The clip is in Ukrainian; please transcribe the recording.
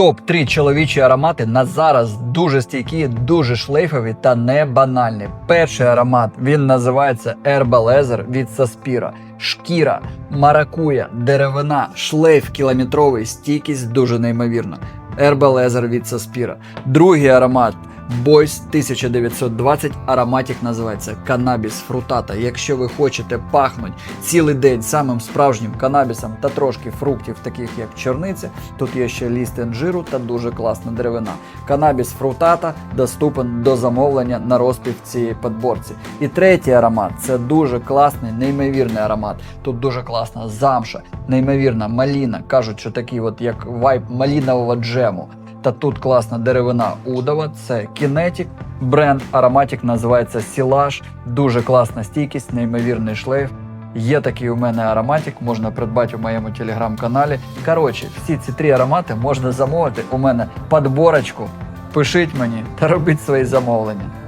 Топ-3 чоловічі аромати на зараз дуже стійкі, дуже шлейфові та не банальні. Перший аромат він називається Ербалезер від Саспіра. Шкіра, маракуя, деревина, шлейф кілометровий, стійкість дуже неймовірна. Ербалезер від Саспіра. Другий аромат Boys 1920 ароматик називається Канабіс фрутата. Якщо ви хочете пахнути цілий день самим справжнім канабісом та трошки фруктів, таких як чорниця, тут є ще ліст інжиру та дуже класна деревина. Канабіс фрутата доступен до замовлення на розпів цієї подборці. І третій аромат це дуже класний, неймовірний аромат. Тут дуже класна замша, неймовірна маліна. Кажуть, що такий от як вайб малінового джему. Та тут класна деревина удова, це кінетік. Бренд ароматік називається Сілаж. Дуже класна стійкість, неймовірний шлейф. Є такий у мене ароматик, можна придбати у моєму телеграм-каналі. Коротше, всі ці три аромати можна замовити у мене подборочку. Пишіть мені та робіть свої замовлення.